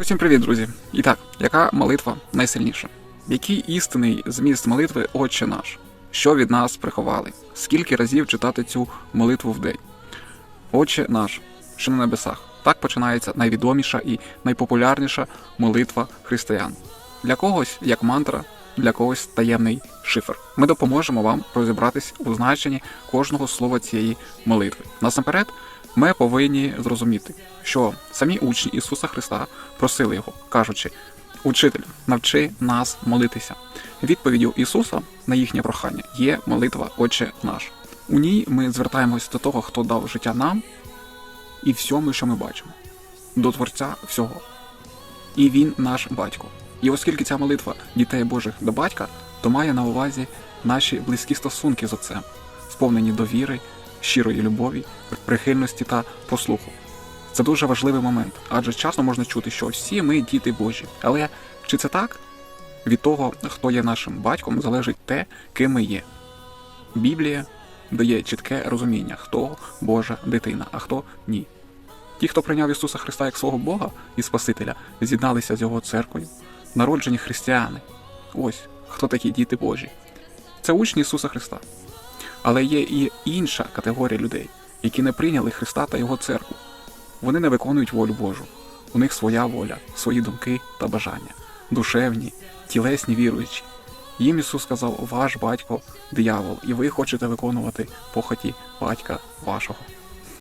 Усім привіт, друзі! І так, яка молитва найсильніша? Який істинний зміст молитви Отче наш? Що від нас приховали? Скільки разів читати цю молитву в день? Отче наш, що на небесах. Так починається найвідоміша і найпопулярніша молитва християн. Для когось як мантра, для когось таємний шифр. Ми допоможемо вам розібратись у значенні кожного слова цієї молитви. Насамперед, ми повинні зрозуміти, що самі учні Ісуса Христа просили його, кажучи: Учитель, навчи нас молитися. Відповіддю Ісуса на їхнє прохання є молитва Отче наш. У ній ми звертаємось до того, хто дав життя нам і всьому, що ми бачимо, до Творця всього. І він наш батько. І оскільки ця молитва дітей Божих до батька, то має на увазі наші близькі стосунки з отцем, сповнені довіри, щирої любові, прихильності та послуху. Це дуже важливий момент, адже часто можна чути, що всі ми діти Божі. Але чи це так? Від того, хто є нашим батьком, залежить те, ким ми є. Біблія дає чітке розуміння, хто Божа дитина, а хто ні. Ті, хто прийняв Ісуса Христа як свого Бога і Спасителя, з'єдналися з Його церквою, народжені християни. Ось хто такі діти Божі. Це учні Ісуса Христа. Але є і інша категорія людей, які не прийняли Христа та Його церкву. Вони не виконують волю Божу. У них своя воля, свої думки та бажання, душевні, тілесні віруючі. Їм Ісус сказав, ваш батько диявол, і ви хочете виконувати похоті батька вашого.